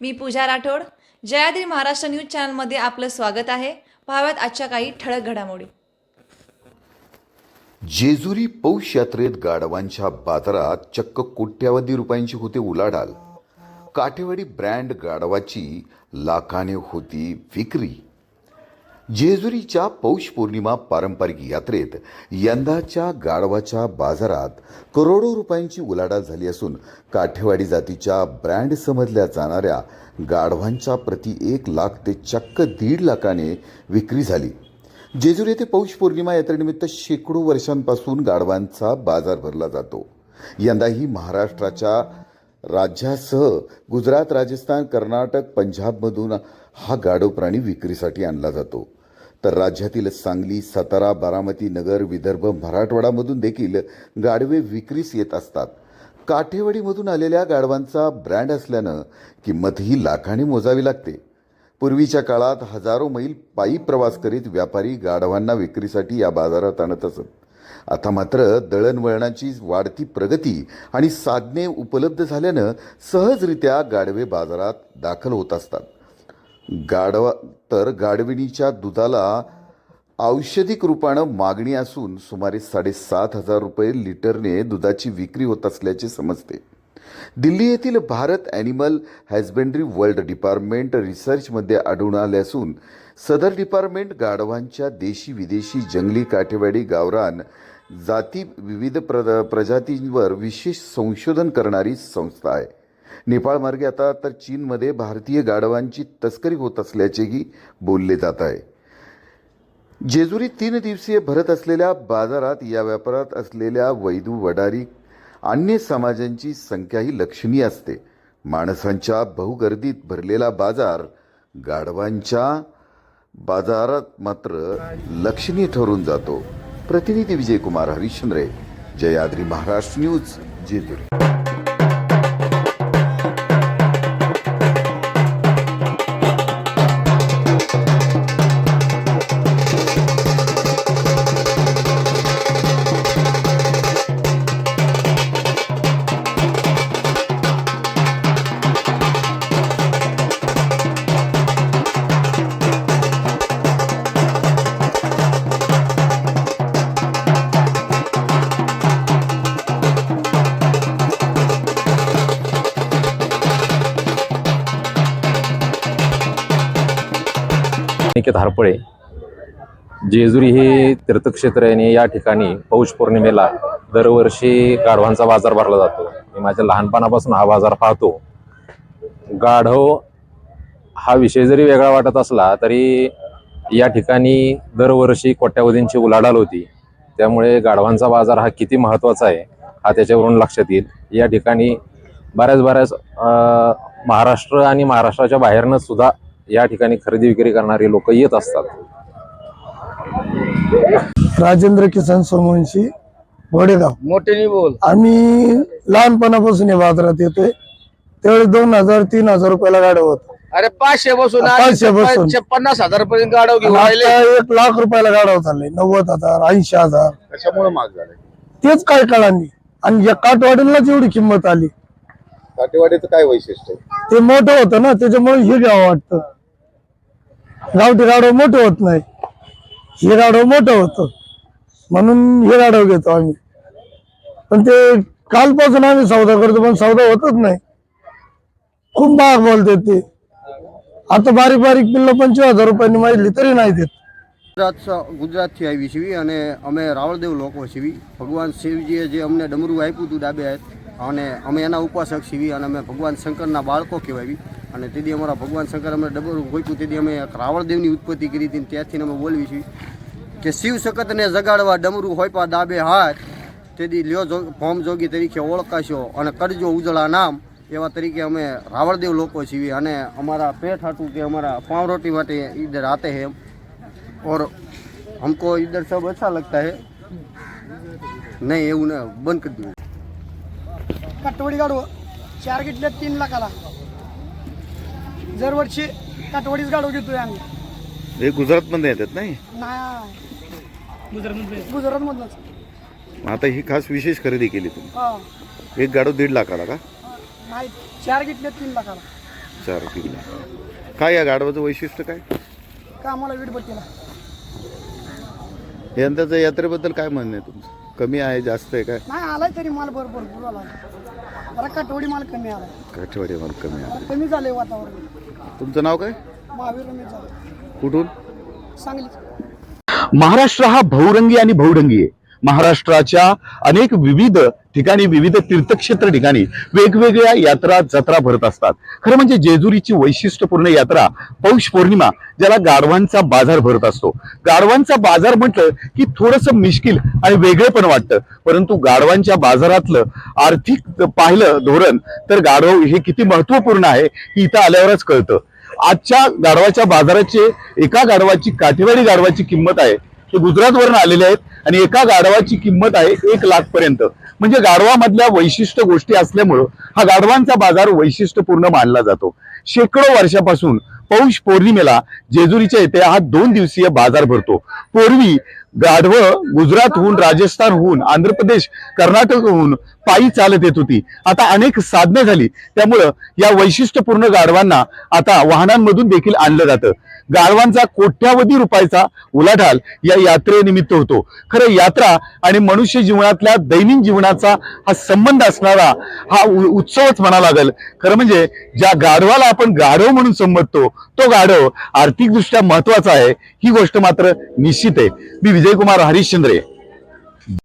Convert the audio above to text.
मी Pooja Rathod. Jayadri Maharashtra news चॅनलमध्ये आपलं स्वागत आहे. पाहाव्यात आजच्या काही ठळक घडामोडी. जेजुरी पौष यात्रेत गाढवांच्या बाजारात चक्क कोट्यावधी रुपयांची होते उलाढाल. काठेवाडी ब्रँड गाढवाची लाखाने होती विक्री. जेजुरीच्या पौष पौर्णिमा पारंपरिक यात्रेत यंदाच्या गाढवाच्या बाजारात करोडो रुपयांची उलाढाल झाली असून काठेवाडी जातीच्या ब्रँड समजल्या जाणाऱ्या गाढवांच्या प्रति एक लाख ते चक्क दीड लाखाने विक्री झाली. जेजुरी येथे पौष पौर्णिमा यात्रेनिमित्त शेकडो वर्षांपासून गाढवांचा बाजार भरला जातो. यंदाही महाराष्ट्राच्या राज्यासह गुजरात राजस्थान कर्नाटक पंजाबमधून हा गाढव प्राणी विक्रीसाठी आणला जातो. तर राज्यातील सांगली सातारा बारामती नगर विदर्भ मराठवाडामधून देखील गाढवे विक्रीस येत असतात. काठेवाडीमधून आलेल्या गाढवांचा ब्रँड असल्यानं किंमतही लाखाने मोजावी लागते. पूर्वीच्या काळात हजारो मैल पायी प्रवास करीत व्यापारी गाढवांना विक्रीसाठी या बाजारात आणत असत. आता मात्र दळणवळणाची वाढती प्रगती आणि साधने उपलब्ध झाल्यानं सहजरित्या गाढवे बाजारात दाखल होत असतात. गाढवा तर गाढविणीच्या दुधाला औषधिक रूपानं मागणी असून सुमारे साडेसात हजार रुपये लिटरने दुधाची विक्री होत असल्याचे समजते. दिल्ली येथील Bharat animal husbandry world department रिसर्चमध्ये आढळून आले असून सदर डिपार्टमेंट गाढवांच्या देशी विदेशी जंगली काठेवाडी गावरान जाती विविध प्र प्रजातींवर विशेष संशोधन करणारी संस्था आहे. नेपाळमार्गे आता तर चीनमध्ये भारतीय गाढवांची तस्करी होत असल्याचेही बोलले जात आहे. जेजुरी तीन दिवसीय भरत असलेल्या बाजारात या व्यापारात असलेल्या वैदू वडारी अन्य समाजांची संख्याही लक्षणीय असते. माणसांच्या बहुगर्दीत भरलेला बाजार गाढवांच्या बाजारात मात्र लक्षणीय ठरून जातो. प्रतिनिधी विजयकुमार हरिश्चंद्रे जयाद्री महाराष्ट्र न्यूज जेजुरी. अनिकेत हारपळे जेजुरी हे तीर्थक्षेत्र आहे आणि या ठिकाणी पौष पौर्णिमेला दरवर्षी गाढवांचा बाजार भरला जातो. मी माझ्या लहानपणापासून हा बाजार पाहतो. गाढव हा विषय जरी वेगळा वाटत असला तरी या ठिकाणी दरवर्षी कोट्यावधींची उलाढाल होती. त्यामुळे गाढवांचा बाजार हा किती महत्त्वाचा आहे हा त्याच्यावरून लक्षात येईल. या ठिकाणी बऱ्याच बऱ्याच महाराष्ट्र आणि महाराष्ट्राच्या बाहेरनं सुद्धा या ठिकाणी खरेदी विक्री करणारे लोक येत असतात. राजेंद्र किसन सोमवंशी घोडेगाव मोठ्याने बोल. आम्ही लहानपणापासून या बाजारात येतोय. त्यावेळेस दोन हजार तीन हजार रुपयाला गाडव होत अरे पाचशे बसून पाचशे बसून. पन्नास हजार पर्यंत गाडव एक लाख रुपयाला गाडव चाललंय. नव्वद हजार ऐंशी हजार. कशामुळे महाग झाले? तेच काय कळांनी आणि या काठवाडीलाच एवढी किंमत आली. काटेवाडीचं काय वैशिष्ट्य ते मोठं होतं ना त्याच्यामुळे हे घ्यावं वाटतं. गावठी गाडव मोठं होत नाही हे गाडव मोठं होतं म्हणून हे गाडव घेतो आम्ही पण ते कालपासून आम्ही सौदा करतो पण सौदा होतच नाही खूप महाग बोलते ते आता बारीक बारीक पिल्ल पंचवीस हजार रुपयांनी माहिती तरी नाही देत ગુજરાત ગુજરાતથી આવી છીએ અને અમે રાવળદેવ લોકો છીએ ભગવાન શિવજીએ જે અમને ડમરું આપ્યું હતું ડાબે હાથ અને અમે એના ઉપાસક સીવી અને અમે ભગવાન શંકરના બાળકો કહેવાય. અને તેથી અમારા ભગવાન શંકર અમે ડબલ ગોખ્યું તેથી અમે રાવણદેવની ઉત્પત્તિ કરી હતી ત્યાંથી અમે બોલવી છીએ કે શિવ શકતને જગાડવા ડમરું હોય પા દાબે હાથ. તેથી લ્યો ભોમ જોગી તરીકે ઓળખાશો અને કરજો ઉજળા નામ. એવા તરીકે અમે રાવણદેવ લોકો સીવી અને અમારા પેટ હતું કે અમારા પાઉરોટી માટે ઈદર આતે હે. ઓર હમકો ઈદર સબ અચ્છા લગતા હે. નહીં, એવું ને, બંધ કરી દીધું काटवडी गाडव चार घेतले तीन लाखाला. दरवर्षी काटवडीच गाडव घेतोय आम्ही. हे गुजरातमध्ये येतात नाही? नाही. गुजरात मधनच मग आता ही खास विशेष खरेदी केली तुम्ही. हा. एक गाडो दीड लाखाला का? नाही चार घेतले तीन लाखाला. चार किलो काय या गाढवाचं वैशिष्ट्य काय? कामाला वीटभट्टीला. यंदाच्या यात्रेबद्दल काय म्हणणं आहे तुमचं? कमी आहे जास्त आहे काय? नाही आलाय तरी माल भरपूर भरपूर आला जरा काटवडी माल कमी आला. काठेवाडी मला कमी आहे जरा कमी झालंय वातावरण. तुमचं नाव काय? महावीर झालं कुठून? सांगली. महाराष्ट्र हा बहुरंगी आणि बहुढंगी आहे. महाराष्ट्राच्या अनेक विविध ठिकाणी विविध तीर्थक्षेत्र ठिकाणी वेगवेगळ्या यात्रा जत्रा भरत असतात. खरं म्हणजे जेजुरीची वैशिष्ट्यपूर्ण यात्रा पौष पौर्णिमा ज्याला गाढवांचा बाजार भरत असतो. गाढवांचा बाजार म्हटलं की थोडस मिश्किल आणि वेगळे पण वाटतं. परंतु गाढवांच्या बाजारातलं आर्थिक पाहिलं धोरण तर गाढव हे किती महत्त्वपूर्ण आहे हे इथं आल्यावरच कळतं. आजच्या गाढवाच्या बाजाराचे एका गाढवाची काठेवाडी गाढवाची किंमत आहे हे गुजरातवरून आलेले आहेत आणि एका गाढवाची किंमत आहे एक लाख पर्यंत. म्हणजे गाढवामधल्या वैशिष्ट्य गोष्टी असल्यामुळं हा गाढवांचा बाजार वैशिष्ट्यपूर्ण मानला जातो. शेकडो वर्षापासून पौष पौर्णिमेला जेजुरीच्या येथे हा दोन दिवसीय बाजार भरतो. पूर्वी गाढव गुजरातहून राजस्थानहून आंध्र प्रदेश कर्नाटकहून पायी चालत येत होती. आता अनेक साधनं झाली. त्यामुळं या वैशिष्ट्यपूर्ण गाढवांना आता वाहनांमधून देखील आणलं जातं. गाढवांचा कोट्यावधी रुपयाचा उलाढाल या यात्रेनिमित्त होतो. खरं यात्रा आणि मनुष्य जीवनातल्या दैनिक जीवनाचा हा संबंध असणारा हा उत्सवच म्हणा लागेल. खरं म्हणजे ज्या गाढवाला आपण गाढव म्हणून संबोधतो तो गाढव आर्थिकदृष्ट्या महत्त्वाचा आहे. ही गोष्ट मात्र निश्चित आहे. मी विजयकुमार हरिश्चंद्रे